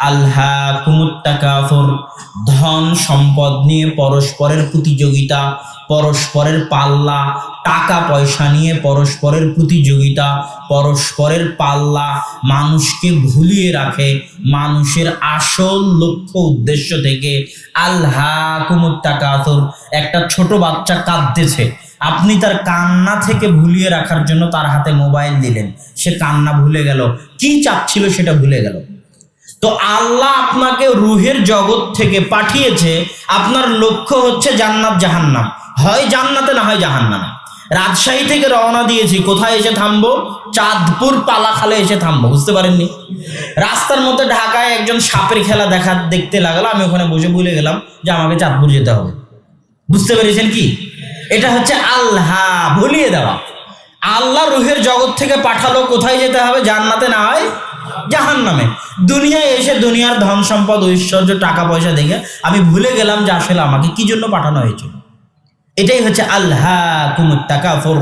আল্হা কুমুত্তাকাফর ধন সম্পদ নিয়ে পরস্পরের প্রতিযোগিতা, পরস্পরের পাল্লা, টাকা পয়সা নিয়ে পরস্পরের প্রতিযোগিতা, পরস্পরের পাল্লা মানুষকে ভুলিয়ে রাখে, মানুষের আসল লক্ষ্য উদ্দেশ্য থেকে আল্হা কুমুত্তাকাফর একটা ছোট বাচ্চা কাঁদতেছে। আপনি তার কান্না থেকে ভুলিয়ে রাখার জন্য তার হাতে মোবাইল দিলেন। সে কান্না ভুলে গেল। কি চাচ্ছিল সেটা ভুলে গেল। তো আল্লাহ আপনাকে রুহের জগৎ থেকে পাঠিয়েছে। আপনার লক্ষ্য হচ্ছে জান্নাত, জাহান্নাম। হয় জান্নাতে না হয় জাহান্নামে। রাজশাহী থেকে রওনা দিয়েছি, কোথায় এসে থামবো? চাঁদপুর পালাখালে এসে থামবো, বুঝতে পারেননি? রাস্তার মধ্যে ঢাকায় একজন সাপের খেলা দেখা, দেখতে লাগল, আমি ওখানে বসে ভুলে গেলাম যে আমাকে চাঁদপুর যেতে হবে। বুঝতে পেরেছেন কি? এটা হচ্ছে আল্লাহ, ভুলিয়ে দেওয়া। আল্লাহ রুহের জগৎ থেকে পাঠালো, কোথায় যেতে হবে? জান্নাতে না হয় জাহান নামে দুনিয়ায় এসে দুনিয়ার ধন সম্পদ, ঐশ্বর্য, টাকা পয়সা দেখে আমি ভুলে গেলাম যে আসলে আমাকে কি জন্য পাঠানো হয়েছিল এটাই হচ্ছে আল্লাহ কুমুত্তাকাফর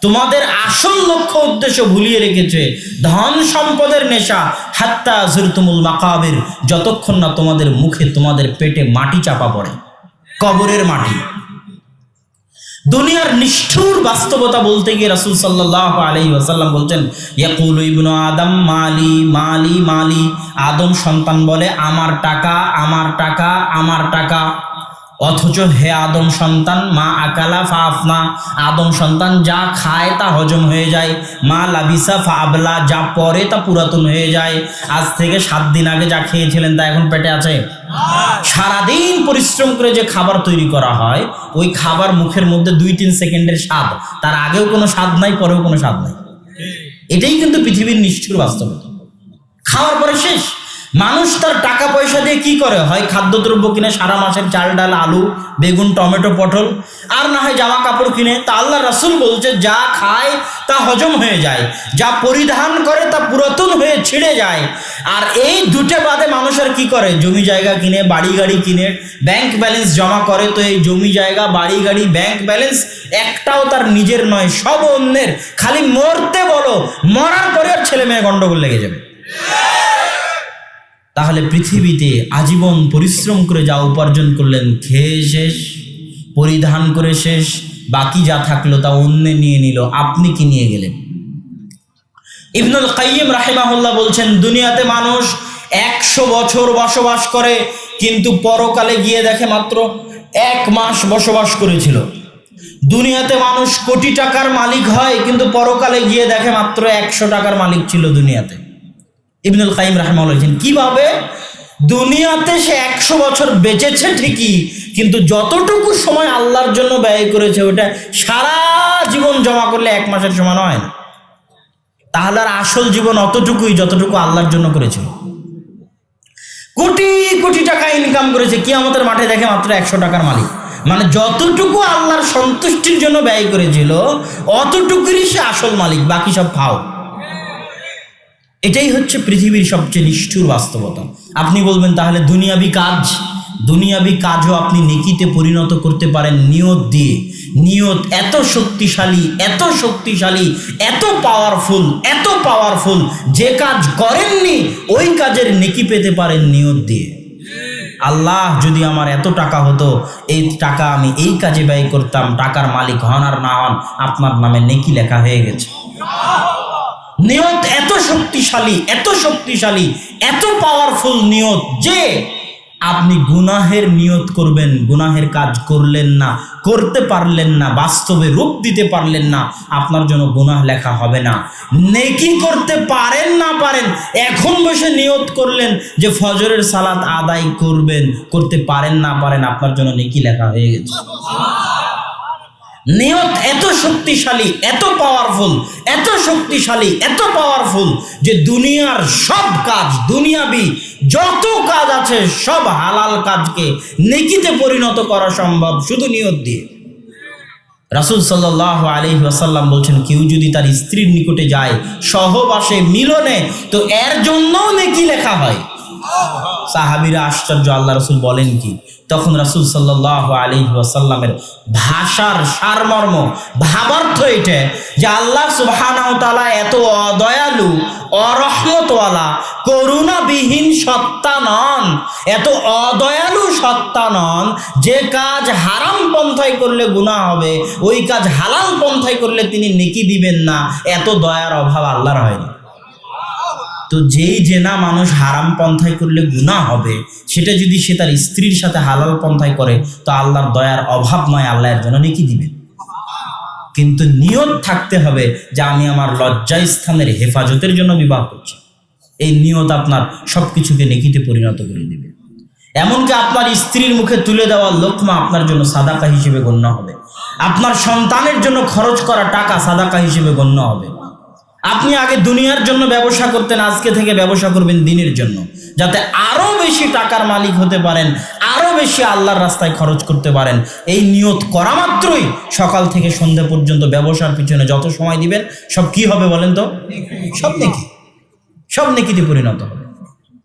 তোমাদের আসল লক্ষ্য, উদ্দেশ্য ভুলিয়ে রেখেছে ধন সম্পদের নেশা, হাত্তা জুরতুমুল মাকাবির, যতক্ষণ না তোমাদের মুখে তোমাদের পেটে মাটি চাপা পড়ে, কবরের মাটি। দুনিয়ার নিষ্ঠুর বাস্তবতা বলতে গিয়ে রাসূল সাল্লাল্লাহু আলাইহি ওয়াসাল্লাম বলছেন, ইয়াকুলু ইবনু আদম, মালি মালি মালি। আদম সন্তান বলে, আমার টাকা আমার টাকা আমার টাকা। অথচ হে আদম সন্তান মা আকালা ফা আফনা আদম সন্তান যা খায় তা হজম হয়ে যায়। মা লাবিসা ফা আবলা যা পরে তা পুরাতন হয়ে যায়। আজ থেকে সাত দিন আগে যা খেয়েছিলেন তা এখন পেটে আছে? সারাদিন পরিশ্রম করে যে খাবার তৈরি করা হয় ওই খাবার মুখের মধ্যে দুই তিন সেকেন্ডের স্বাদ। তার আগেও কোনো স্বাদ নাই পরেও কোনো স্বাদ নাই। এটাই কিন্তু পৃথিবীর নিষ্ঠুর বাস্তবতা। খাওয়ার পরে শেষ। মানুষ তার টাকা পয়সা দিয়ে কি করে? হয় খাদ্যদ্রব্য কিনে সারা মাসের চাল, ডাল, আলু, বেগুন, টমেটো, পটল, আর না হয় জামা কাপড় কিনে। তা আল্লাহ রাসুল বলছে, যা খায় তা হজম হয়ে যায়, যা পরিধান করে তা পুরাতন হয়ে ছিঁড়ে যায়। আর এই দুটো বাদে মানুষ আর কি করে? জমি জায়গা কিনে, বাড়ি গাড়ি কিনে ব্যাংক ব্যালেন্স জমা করে। তো এই জমি জায়গা, বাড়ি গাড়ি ব্যাংক ব্যালেন্স একটাও তার নিজের নয়, সব অন্যের। খালি মরতে বলো, মরার পরে ছেলে মেয়ে গন্ডগোল লেগে যাবে। তাহলে পৃথিবীতে আজীবন পরিশ্রম করে যা উপার্জন করলেন, খেয়ে শেষ, পরিধান করে শেষ, বাকি যা থাকল তা অন্য নিয়ে নিল, আপনি কি নিয়ে গেলেন? ইবনুল কাইয়িম রাহিমাহুল্লাহ বলছেন, দুনিয়াতে মানুষ একশো বছর বসবাস করে, কিন্তু পরকালে গিয়ে দেখে মাত্র এক মাস বসবাস করেছিল। দুনিয়াতে মানুষ কোটি টাকার মালিক হয়, কিন্তু পরকালে গিয়ে দেখে মাত্র একশো টাকার মালিক ছিল দুনিয়াতে। ইবনুল কাইম রাহমাল বলছেন, কীভাবে? দুনিয়াতে সে একশো বছর বেঁচেছে ঠিকই, কিন্তু যতটুকু সময় আল্লাহর জন্য ব্যয় করেছে, ওটা সারা জীবন জমা করলে এক মাসের সমান হয় না। তাহলে আর আসল জীবন অতটুকুই যতটুকু আল্লাহর জন্য করেছিল কোটি কোটি টাকা ইনকাম করেছে কি আমাদের মাঠে দেখে মাত্র একশো টাকার মালিক। মানে যতটুকু আল্লাহর সন্তুষ্টির জন্য ব্যয় করেছিল, অতটুকুরই সে আসল মালিক, বাকি সব ফাও এটাই হচ্ছে পৃথিবীর সবচেয়ে নিষ্ঠুর বাস্তবতা। আপনি বলবেন, তাহলে দুনিয়াবি কাজ? দুনিয়াবি কাজও আপনি নেকিতে পরিণত করতে পারেন নিয়ত দিয়ে। নিয়ত এত শক্তিশালী এত শক্তিশালী, এত পাওয়ারফুল এত পাওয়ারফুল যে কাজ করেননি, ওই কাজের নেকি পেতে পারেন নিয়ত দিয়ে। আল্লাহ যদি আমার এত টাকা হতো, এই টাকা আমি এই কাজে ব্যয় করতাম, টাকার মালিক হন আর না হন, আপনার নামে নেকি লেখা হয়ে গেছে। নিয়ত এত শক্তিশালী এত শক্তিশালী, এত পাওয়ারফুল নিয়ত যে আপনি গুনাহের নিয়ত করবেন, গুনাহের কাজ করলেন না, করতে পারলেন না, বাস্তবে রূপ দিতে পারলেন না, আপনার জন্য গুনাহ লেখা হবে না। নেকি করতে পারেন না পারেন, এখন বসে নিয়ত করলেন যে ফজরের সালাত আদায় করবেন, করতে পারেন না পারেন, আপনার জন্য নেকি লেখা হয়ে গেছে। নিয়ত এত শক্তিশালী, এত পাওয়ারফুল এত শক্তিশালী, এত পাওয়ারফুল যে দুনিয়ার সব কাজ, দুনিয়াবি যত কাজ আছে সব হালাল কাজকে নেকিতে পরিণত করা সম্ভব, শুধু নিয়ত দিয়ে। রাসুল সাল্লাহ আলহি আসাল্লাম বলছেন, কেউ যদি তার স্ত্রীর নিকটে যায় সহবাসে মিলনে, তো এর জন্যও নেকি লেখা হয়। সাহাবিরা আশ্চর্য, আল্লাহ রসুল বলেন কি? তখন রাসুল সাল্লাহ আলী ওয়াসাল্লামের ভাষার সারমর্ম, ভাবার্থ এটা যে আল্লাহ সুবহানাহু তাআলা এত অদয়ালু, অরহমতওয়ালা, করুণাবিহীন সত্তা নন। এত অদয়ালু সত্তা নন যে কাজ হারাম পন্থায় করলে গুনাহ হবে, ওই কাজ হালাল পন্থায় করলে তিনি নেকি দিবেন না। এত দয়ার অভাব আল্লাহর হয়নি। তো যেই জেনা মানুষ হারাম পন্থায় করলে গুনাহ হবে, সেটা যদি সে তার স্ত্রীর সাথে হালাল পন্থায় করে, তো আল্লাহর দয়ার অভাব নয় আল্লাহর জন্য নেকি দিবেন। কিন্তু নিয়ত থাকতে হবে যে আমি আমার লজ্জাস্থানের হেফাজতের জন্য বিবাহ করছি। এই নিয়ত আপনার সব কিছুকে নেকিতে পরিণত করে দিবে। এমনকি আপনার স্ত্রীর মুখে তুলে দেওয়া লোকমা আপনার জন্য সাদাকা হিসেবে গণ্য হবে। আপনার সন্তানের জন্য খরচ করা টাকা সাদাকা হিসেবে গণ্য হবে। আপনি আগে দুনিয়ার জন্য ব্যবসা করতেন, আজকে থেকে ব্যবসা করবেন দিনের জন্য। যাতে আরও বেশি টাকার মালিক হতে পারেন, আরও বেশি আল্লাহর রাস্তায় খরচ করতে পারেন। এই নিয়ত করা মাত্রই সকাল থেকে সন্ধ্যা পর্যন্ত ব্যবসার পিছনে যত সময় দিবেন, সব কি হবে বলেন তো? সব নেকি। সব নেকিতে পরিণত হবে।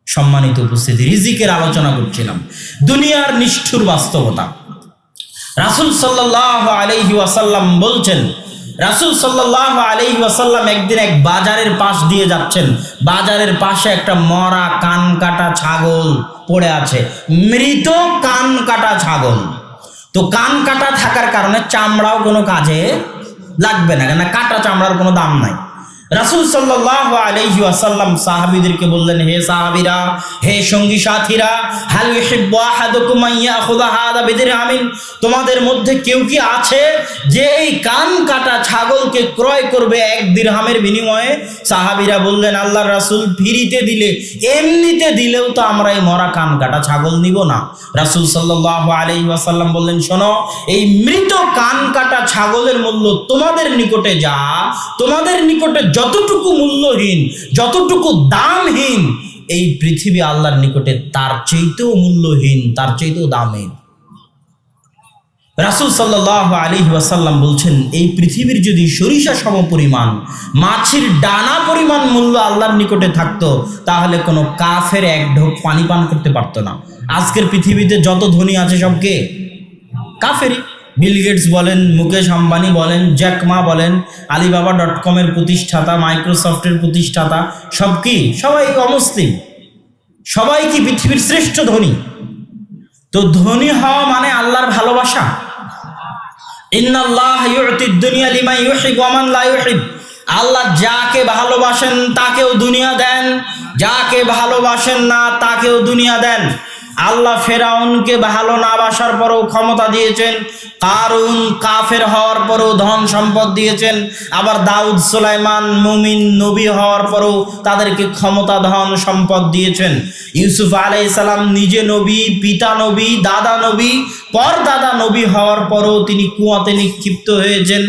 সম্মানিত উপস্থিতি, রিজিকের আলোচনা করছিলাম। দুনিয়ার নিষ্ঠুর বাস্তবতা। রাসুল সাল্লাহ আলহি ওয়াসাল্লাম বলছেন রাসুল সাল্লাহ আলি ওয়াসাল্লাম একদিন এক বাজারের পাশ দিয়ে যাচ্ছেন। বাজারের পাশে একটা মরা কান কাটা ছাগল পড়ে আছে। মৃত কান কাটা ছাগল। তো কান কাটা থাকার কারণে চামড়াও কোনো কাজে লাগবে না কেন কাটা চামড়ার কোনো দাম নাই। রাসুল সাল্লাহ আসাল্লাম সাহাবিদেরকে বললেন, হে সাহাবিরা, হে সঙ্গী সাথীরা বিদিরহামিন তোমাদের মধ্যে কেউ কি আছে যে এই কান কাটা ছাগলকে ক্রয় করবে এক দিরহামের বিনিময়ে? সাহাবিরা বললেন আল্লাহ রাসূল ফিরিতে দিলে, এমনিতে দিলেও তো আমরা এই মরা কান কাটা ছাগল নিব না। রাসূল সাল্লাহ আলাইহি ওয়াসাল্লাম বললেন, শোনো, এই মৃত কান কাটা ছাগলের মূল্য তোমাদের নিকটে যা, তোমাদের নিকটে যতটুকু মূল্যহীন, যতটুকু দামহীন, এই পৃথিবী আল্লাহর নিকটে তার চাইতেও মূল্যহীন, তার চাইতেও দামহীন। রাসুল সাল্লাহ আলী ওয়াসাল্লাম বলছেন, এই পৃথিবীর যদি সরিষা সম পরিমাণ মাছের ডানা পরিমাণ মূল্য আল্লাহর নিকটে থাকতো, তাহলে কোনো কাফের এক ঢোক পানি পান করতে পারতো না। আজকের পৃথিবীতে যত ধনী আছে সব কে? কাফেরই। বিল গেটস বলেন, মুকেশ আম্বানি বলেন জ্যাকমা বলেন আলিবাবা ডট কমের প্রতিষ্ঠাতা মাইক্রোসফটের প্রতিষ্ঠাতা, সব কি? সবাই অমুসলিম? সবাই কি পৃথিবীর শ্রেষ্ঠ ধনী? তো ধনী হওয়া মানে আল্লাহর ভালোবাসা। আল্লাহ যাকে ভালোবাসেন, তাকেও দুনিয়া দেন। যাকে ভালোবাসেন না, তাকেও দুনিয়া দেন। আল্লাহ ফেরাউনকে ভালো না বাসার পরেও ক্ষমতা দিয়েছেন, কারুন কাফের হওয়ার পরেও ধন সম্পদ দিয়েছেন, আবার দাউদ সুলাইমান মুমিন নবী হওয়ার পরেও তাদেরকে ক্ষমতা, ধন সম্পদ দিয়েছেন। ইউসুফ আলাই সালাম নিজে নবী, পিতা নবী, দাদা নবী পর দাদা নবী হওয়ার পরও তিনি কুয়াতে নিক্ষিপ্ত হয়েছেন,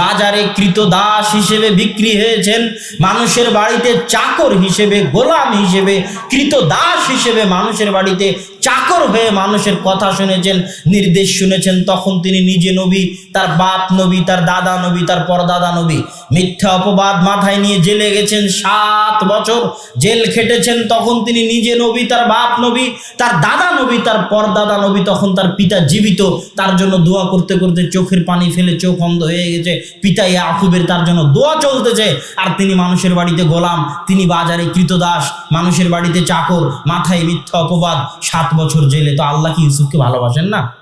বাজারে কৃত দাস হিসেবে বিক্রি হয়েছেন, মানুষের বাড়িতে চাকর হিসেবে, গোলাম হিসেবে, কৃত দাস হিসেবে মানুষের বাড়িতে চাকর হয়ে মানুষের কথা শুনেছেন, নির্দেশ শুনেছেন, তখন তিনি নিজে নবী, তার বাপ নবী, তার দাদা নবী, তার পরদাদা নবী। মিথ্যা অপবাদ মাথায় নিয়ে জেলে গেছেন সাত বছর। জেল খেটেছেন তখন তিনি নিজে নবী, তার বাপ নবী, তার দাদা নবী, তার পরদাদা নবী, তখন তার পিতা জীবিত। তার জন্য দোয়া করতে করতে চোখের পানি ফেলে চোখ অন্ধ হয়ে গেছে। পিতা ইয়াকুবের তার জন্য দোয়া চলতেছে। আর তিনি মানুষের বাড়িতে গোলাম, তিনি বাজারে কৃতদাস, মানুষের বাড়িতে চাকর, মাথায় মিথ্যা অপবাদ। সাত বছর জেলে। তো আল্লাহ কি ইউসুফকে ভালোবাসেন না?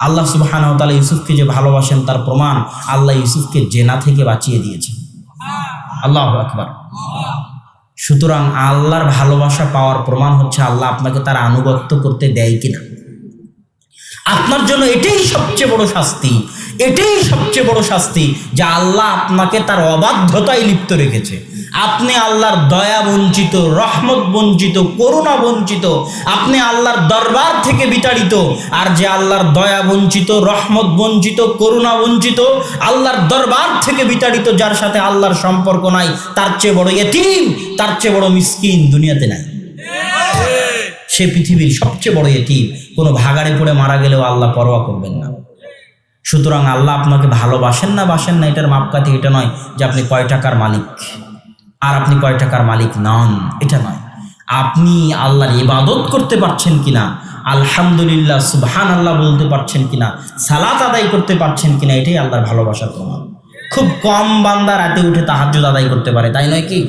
আল্লাহ সুবহান তালা ইউসুফকে যে ভালোবাসেন তার প্রমাণ আল্লাহ ইউসুফকে জেনা থেকে বাঁচিয়ে দিয়েছেন। আল্লাহ আকবার। সুতরাং আল্লাহর ভালোবাসা পাওয়ার প্রমাণ হচ্ছে আল্লাহ আপনাকে তার আনুগত্য করতে দেয় কিনা। আপনার জন্য এটাই সবচেয়ে বড় শাস্তি, এটাই সবচেয়ে বড় শাস্তি যে আল্লাহ আপনাকে তার অবাধ্যতায় লিপ্ত রেখেছে। আপনি আল্লাহর দয়া বঞ্চিত, রহমত বঞ্চিত, করুণা বঞ্চিত, আপনি আল্লাহর দরবার থেকে বিতাড়িত, আর যে আল্লাহর দয়া বঞ্চিত, রহমত বঞ্চিত, করুণা বঞ্চিত, আল্লাহর দরবার থেকে বিতাড়িত, যার সাথে আল্লাহর সম্পর্ক নাই, তার চেয়ে বড় এতিম, তার চেয়ে বড় মিসকিন দুনিয়াতে নাই। সে পৃথিবীর সবচেয়ে বড় এতিম। কোনো ভাগাড়ে পড়ে মারা গেলেও আল্লাহ পরোয়া করবেন না। সুতরাং আল্লাহ আপনাকে ভালোবাসেন না বাসেন না, এটার মাপকাঠি এটা নয় যে আপনি কয় টাকার মালিক। আর আপনি কয় টাকার মালিক নন, এটা নয়। আপনি আল্লাহর ইবাদত করতে পারছেন কিনা, আলহামদুলিল্লাহ সুবহান আল্লাহ বলতে পারছেন কিনা, সালাত আদায় করতে পারছেন কিনা, এটাই আল্লাহর ভালোবাসার প্রমাণ। খুব কম বান্দা রাতে উঠে তাহাজ্জুদ আদায় করতে পারে, তাই নয় কি?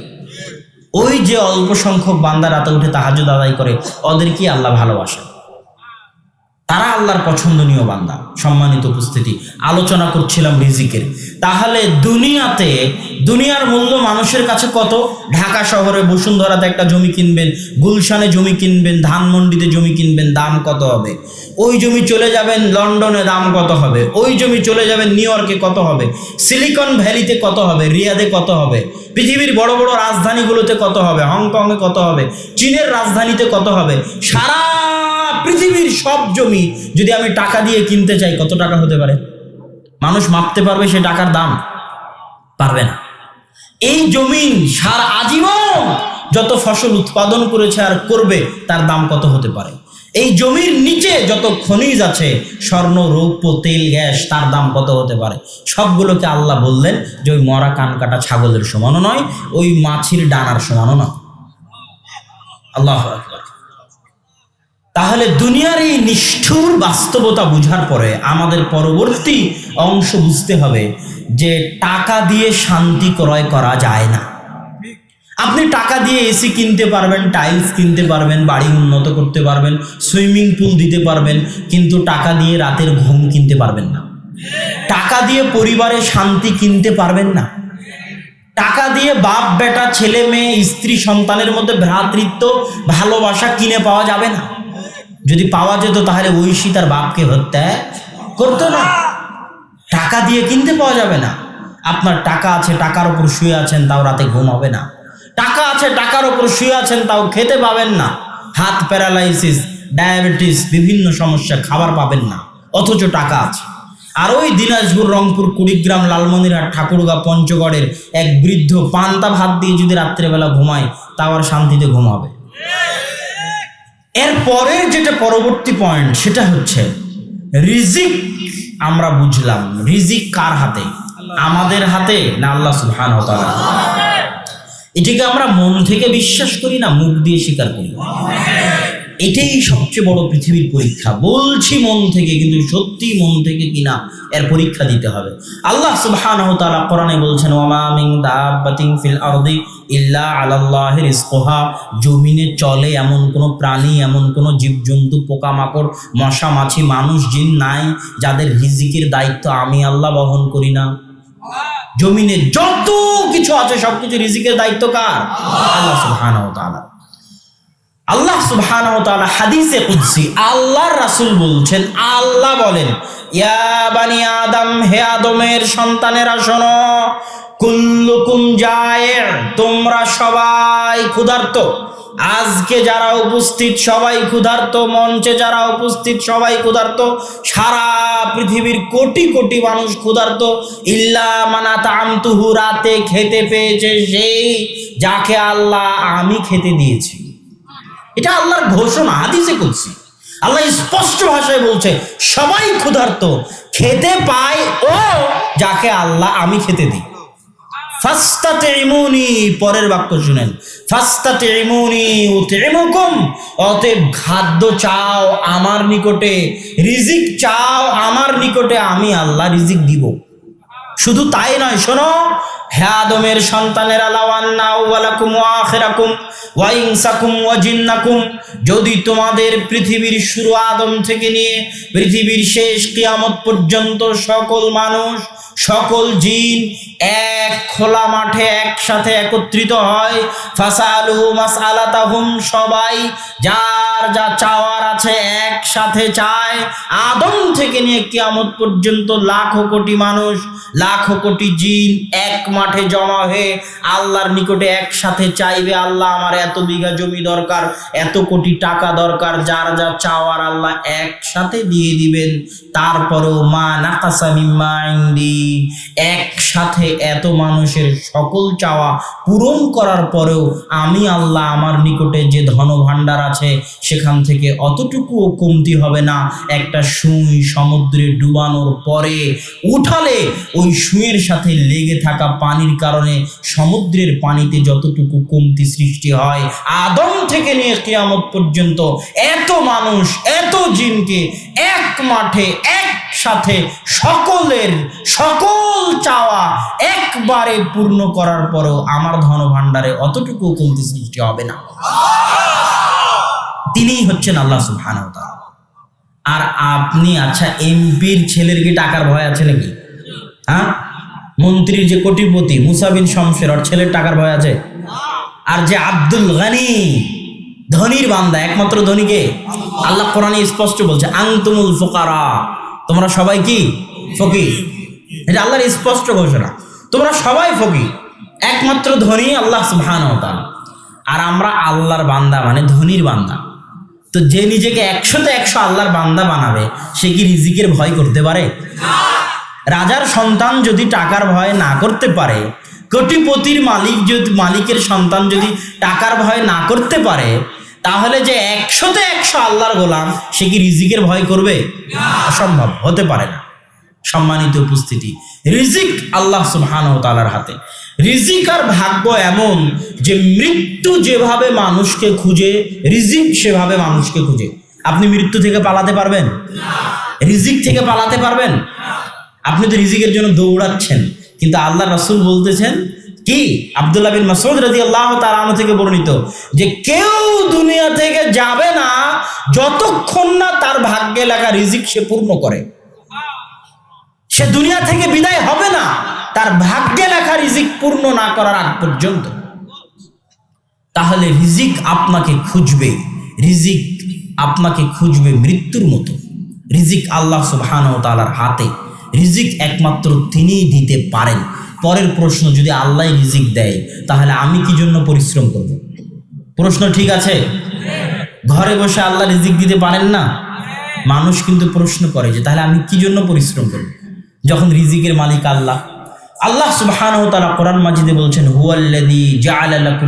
ওই যে অল্প সংখ্যক বান্দা রাতে উঠে তাহাজুদ আদায় করে ওদেরকেই আল্লাহ ভালোবাসে তারা আল্লাহর পছন্দনীয় বান্দা। সম্মানিত উপস্থিতি, আলোচনা করছিলাম রিজিকের। তাহলে দুনিয়াতে, দুনিয়ার মূল্য মানুষের কাছে কত? ঢাকা শহরে বসুন্ধরাতে একটা জমি কিনবেন, গুলশানে জমি কিনবেন, ধানমন্ডিতে জমি কিনবেন, দাম কত হবে? ওই জমি চলে যাবেন, লন্ডনে দাম কত হবে? ওই জমি চলে যাবেন, নিউ ইয়র্কে কত হবে? সিলিকন ভ্যালিতে কত হবে? রিয়াদে কত হবে? পৃথিবীর বড় বড় রাজধানীগুলোতে কত হবে? হংকংয়ে কত হবে? চীনের রাজধানীতে কত হবে? সারা পৃথিবীর সব জমি যদি আমি টাকা দিয়ে কিনতে চাই, কত টাকা হতে পারে? মানুষ মাপতে পারবে সে টাকার দাম? পারবে না। এই জমিন সারা আজীবন যত ফসল উৎপাদন করেছে আর করবে, তার দাম কত হতে পারে? এই জমির নিচে যত খনিজ আছে, স্বর্ণ, রৌপ্য, তেল, গ্যাস, তার দাম কত হতে পারে? সবগুলোকে আল্লাহ বললেন যে ওই মরা কান কাটা ছাগলের সমানও নয়, ওই মাছির ডানার সমানও নয়। আল্লাহ আকবার। তাহলে দুনিয়ার এই নিষ্ঠুর বাস্তবতা বুঝার পরে আমাদের পরবর্তী অংশ বুঝতে হবে যে টাকা দিয়ে শান্তি ক্রয় করা যায় না। আপনি টাকা দিয়ে এসি কিনতে পারবেন, টাইলস কিনতে পারবেন, বাড়ি উন্নত করতে পারবেন, সুইমিং পুল দিতে পারবেন, কিন্তু টাকা দিয়ে রাতের ঘুম কিনতে পারবেন না। টাকা দিয়ে পরিবারে শান্তি কিনতে পারবেন না। টাকা দিয়ে বাপ, বেটা, ছেলে, মেয়ে, স্ত্রী, সন্তানের মধ্যে ভ্রাতৃত্ব, ভালোবাসা কিনে পাওয়া যাবে না। যদি পাওয়া যেত তাহলে ঐশী তার বাপকে হত্যা করতো না। টাকা দিয়ে কিনতে পাওয়া যাবে না। আপনার টাকা আছে, টাকার উপর শুয়ে আছেন, তাও রাতে ঘুম হবে না। টাকা আছে, টাকার উপর শুয়ে আছেন, তাও খেতে পাবেন না। হাত প্যারালাইসিস, ডায়াবেটিস, বিভিন্ন সমস্যা, খাবার পাবেন না। অথচ টাকা আছে। আর ওই দিনাজপুর, রংপুর, কুড়িগ্রাম, লালমনিরহাট, ঠাকুরগা, পঞ্চগড়ের এক বৃদ্ধ পান্তা ভাত দিয়ে যদি রাত্রেবেলা ঘুমায়, তাও আর শান্তিতে ঘুমাবে এর পরের যেটা পরবর্তী পয়েন্ট সেটা হচ্ছে রিজিক আমরা বুঝলাম। রিজিক কার হাতে? আমাদের হাতে না আল্লাহ সুবহান এটিকে আমরা মন থেকে বিশ্বাস করি না, মুখ দিয়ে স্বীকার করি। এটাই সবচেয়ে বড় পৃথিবীর পরীক্ষা। বলছি মন থেকে, কিন্তু সত্যি মন থেকে কিনা এর পরীক্ষা দিতে হবে। আল্লাহ সুবহানাহু তাআলা কোরআনে বলছেন ইল্লা জমিনে চলে এমন কোনো প্রাণী, এমন কোনো জীবজন্তু, পোকামাকড়, মশা, মাছি, মানুষ, জিন নাই, যাদের রিজিকের দায়িত্ব আমি আল্লাহ বহন করি না। জমিনে যত কিছু আছে, সবকিছু রিজিকের দায়িত্ব কার? আল্লাহ সুবহানাহু তাআলা। আল্লাহ তাআলা হাদিসে কুদসি, আল্লাহর রাসূল বলছেন, আল্লাহ বলেন, ইয়া বানি আদম, হে আদমের সন্তানেরা শোনো, কুল্লুকুম জায়ে তোমরা সবাই ক্ষুধার্ত। আজকে যারা উপস্থিত, সবাই ক্ষুধার্ত, মঞ্চে যারা উপস্থিত, সবাই ক্ষুধার্ত। সারা পৃথিবীর কোটি কোটি মানুষ ক্ষুধার্ত। ইল্লা মানা তামতুহু রাতে খেতে পেয়েছে সেই যাকে আল্লাহ আমি খেতে দিয়েছি। এটা আল্লাহর ঘোষণা, হাদিসে করছি আল্লাহ স্পষ্ট ভাষায় বলছে, সবাই ক্ষুধার্ত, খেতে পায় ও যাকে আল্লাহ আমি খেতে দিই। ফাস্তাতে ইমুনি পরের বাক্য শুনেন। ফাস্তাতে ইমুনি উতিমুকুম, অতএব খাদ্য চাও আমার নিকটে, রিজিক চাও আমার নিকটে, আমি আল্লাহ রিজিক দিব। শুধু তাই নয়, শোনো, হে আদমের সন্তানেরা, লাওয়ান্না ওয়ালাকুম ওয়া আখিরাকুম ওয়া ইনসাকুম ওয়া যদি তোমাদের পৃথিবীর শুরু আদম থেকে নিয়ে পৃথিবীর শেষ কিয়ামত পর্যন্ত সকল মানুষ, সকল জিন এক খোলা মাঠে একসাথে একত্রিত হয়, ফাসালু মাসালাতাহুম সবাই যার যা চাওয়ার আছে একসাথে চায়, আদম থেকে নিয়ে কিয়ামত পর্যন্ত লাখো কোটি মানুষ লাখো কোটি জিন এক মাঠে জমা হয়ে আল্লাহর নিকটে একসাথে চাইবে আল্লাহ, আমার এত বিঘা জমি দরকার, এত কোটি টাকা দরকার, যার যা চাওয়ার আল্লাহ একসাথে দিয়ে দিবেন। তারপরেও মা নাকাসা মিম্মা ইন্দি। একসাথে এত মানুষের সকল চাওয়া পূরণ করার পরেও আমি আল্লাহ আমার নিকটে যে ধন ভাণ্ডার আছে, সেখান থেকে অতটুকুও কমতি হবে না। একটা সুই সমুদ্রে ডুবানোর পরে উঠালে ওই সুঁয়ের সাথে লেগে থাকা পানির কারণে সমুদ্রের পানিতে যতটুকু কমতি সৃষ্টি হয়, আদম থেকে নিয়ে কিয়ামত পর্যন্ত এত মানুষ, এত জিনকে এক মাঠে একসাথে সকলের সকল চাওয়া একবারে পূর্ণ করার পরেও আমার ধন ভাণ্ডারে অতটুকু কমতি সৃষ্টি হবে না তিনিই হচ্ছেন আল্লাহ সুবহানাহু। আর আপনি আচ্ছা এমপির ছেলের কি টাকার ভয় আছে নাকি হ্যাঁ? মন্ত্রীর যে কোটিপতি মুসাবিন শমশের ওর ছেলের টাকার ভয় আছে? আর যে আব্দুল গানি, ধনির বান্দা, একমাত্র ধনীকে আল্লাহ কোরআনে স্পষ্ট বলছে আংতুমুল ফোকারা। তোমরা সবাই কি? ফকির। এটা আল্লাহর স্পষ্ট ঘোষণা। তোমরা সবাই ফকি একমাত্র ধনী আল্লাহ সুবহানাহু ওয়া আর আমরা আল্লাহর বান্দা মানে ধনির বান্দা। তো যে নিজেকে একশো একশোতে একশো আল্লাহর বান্দা বানাবে, সে কি রিজিকের ভয় করতে পারে? রাজার সন্তান যদি টাকার ভয় না করতে পারে কোটিপতির মালিক যদি মালিকের সন্তান যদি টাকার ভয় না করতে পারে তাহলে যে একশোতে একশো আল্লাহর গোলাম সে কি রিজিকের ভয় করবে? অসম্ভব হতে পারে না। সম্মানিত উপস্থিতি রিজিক আল্লাহ সুবহানাহু ও তালার হাতে। রিজিক আর ভাগ্য এমন যে মৃত্যু যেভাবে মানুষকে খুঁজে রিজিক সেভাবে মানুষকে খুঁজে। আপনি মৃত্যু থেকে পালাতে পারবেন? রিজিক থেকে পালাতে পারবেন? আপনি তো রিজিকের জন্য দৌড়াচ্ছেন, কিন্তু আল্লাহ রাসূল বলতেছেন কি? আব্দুল্লাহ বিন মাসউদ রাদিয়াল্লাহু তাআলা আনহু থেকে বর্ণিত যে কেউ দুনিয়া থেকে যাবে না যতক্ষণ না তার ভাগ্যে লেখা রিজিক সে পূর্ণ করে। সে দুনিয়া থেকে বিদায় হবে না, তার ভাগ্যে লেখা রিজিক পূর্ণ না করার আগ পর্যন্ত। তাহলে রিজিক আপনাকে খুঁজবে, রিজিক আপনাকে খুঁজবে মৃত্যুর মতো। রিজিক আল্লাহ সুবহানাহু ওয়া তাআলার হাতে। রিজিক একমাত্র তিনিই দিতে পারেন। পরের প্রশ্ন, যদি আল্লাহ রিজিক দেয়, তাহলে আমি কি জন্য পরিশ্রম করব? প্রশ্ন ঠিক আছে? ঘরে বসে আল্লাহ রিজিক দিতে পারেন না? মানুষ কিন্তু প্রশ্ন করে যে, তাহলে আমি কি জন্য পরিশ্রম করব? যখন রিজিকের মালিক আল্লাহ আল্লাহ সুবহানাহু ওয়া তাআলা কোরআন মাজিদে বলছেন, হুয়াল্লাযী জাআলা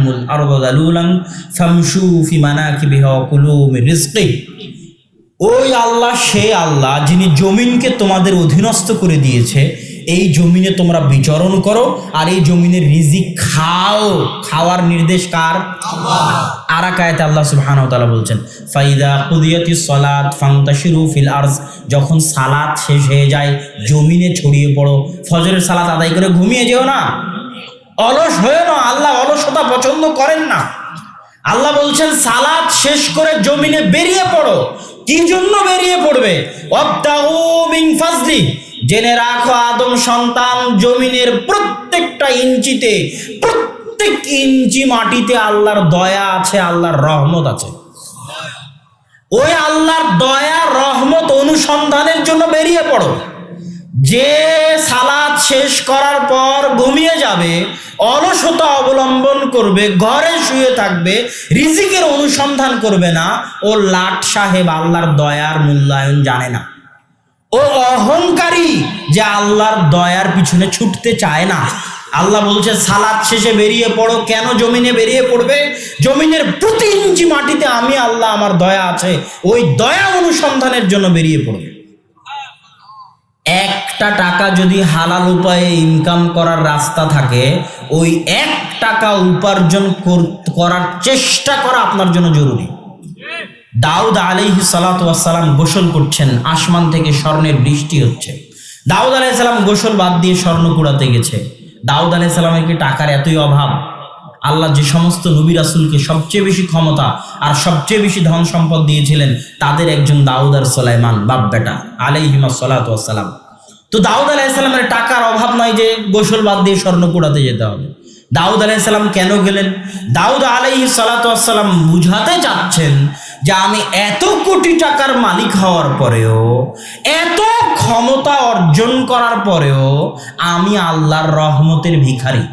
ওই আল্লাহ সে আল্লাহ যিনি জমিনকে তোমাদের অধীনস্থ করে দিয়েছে এই জমিনে তোমরা বিচরণ করো আর এই জমিনের রিজিক খাও। খাওয়ার নির্দেশ কার? আর আল্লাহ সুবহানাহু বলছেন ফাইদা কুদিয়াতিস সালাত ফান্তাশিরু ফিল আরজ যখন সালাদ শেষ হয়ে যায় জমিনে ছড়িয়ে পড়ো। ফজরের সালাত আদায় করে ঘুমিয়ে যেও না। অলস হয়ে না আল্লাহ অলসতা পছন্দ করেন না। আল্লাহ বলছেন সালাদ শেষ করে জমিনে বেরিয়ে পড়ো। কি জন্য বেরিয়ে পড়বে? জেনে রাখো, আদম সন্তান জমিনের প্রত্যেকটা ইঞ্চিতে, প্রত্যেক ইঞ্চি মাটিতে আল্লাহর দয়া আছে, আল্লাহর রহমত আছে। ওই আল্লাহর দয়া, রহমত অনুসন্ধানের জন্য বেরিয়ে পড়ো। যে সালাদ শেষ করার পর ঘুমিয়ে যাবে, অলসতা অবলম্বন করবে, ঘরে শুয়ে থাকবে, রিজিকের অনুসন্ধান করবে না, ও লাট সাহেব আল্লাহর দয়ার মূল্যায়ন জানে না। ও অহংকারী যে আল্লাহর দয়ার পিছনে ছুটতে চায় না। আল্লাহ বলছে, সালাদ শেষে বেরিয়ে পড়ো, কেন জমিনে বেরিয়ে পড়বে? জমিনের প্রতি ইঞ্চি মাটিতে আমি আল্লাহ আমার দয়া আছে, ওই দয়া অনুসন্ধানের জন্য বেরিয়ে পড়বে। একটা টাকা যদি হালাল উপায়ে ইনকাম করার রাস্তা থাকে, ওই এক টাকা উপার্জন কর- করার চেষ্টা করা আপনার জন্য জরুরি। দাউদ আলাইহি সালাম গোসল করছেন, আসমান থেকে স্বর্ণের বৃষ্টি হচ্ছে। দাউদ আলাইসালাম গোসল বাদ দিয়ে স্বর্ণ কুড়াতে গেছে। দাউদ আলাইসালামের কি টাকার এতই অভাব? আল্লাহ যে সমস্ত নবী রাসুলকে সবচেয়ে বেশি ক্ষমতা আর সবচেয়ে বেশি ধন সম্পদ দিয়েছিলেন, তাদের একজন দাউদ আর সোলাইমান, বাপ বেটা, আলাইহিমা সালাম তো দাউদ আলাইসালামের টাকার অভাব নয় যে গোসল বাদ দিয়ে স্বর্ণ কুড়াতে যেতে হবে। দাউদ আলাইসালাম কেন গেলেন? দাউদ আলাইহি সালাতাম বুঝাতে চাচ্ছেন যে আমি এত কোটি টাকার মালিক হওয়ার পরেও, এত ক্ষমতা অর্জন করার পরেও আমি আল্লাহর রহমতের ভিখারি।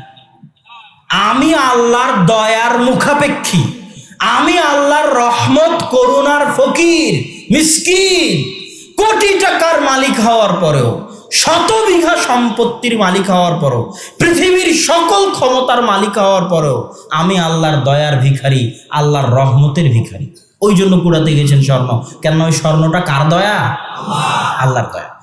আমি আল্লাহর দয়ার মুখাপেক্ষী। আমি আল্লাহর রহমত, করুণার ফকির, মিসকিন। কোটি টাকার মালিক হওয়ার পরেও, শত বিঘা সম্পত্তির মালিক হওয়ার পরেও, পৃথিবীর সকল ক্ষমতার মালিক হওয়ার পরেও, আমি আল্লাহর দয়ার ভিখারি, আল্লাহর রহমতের ভিখারি। ওই জন্য কুড়াতে গেছেন স্বর্ণ। কেন ওই স্বর্ণটা কার দয়া? আল্লাহর। দয়া।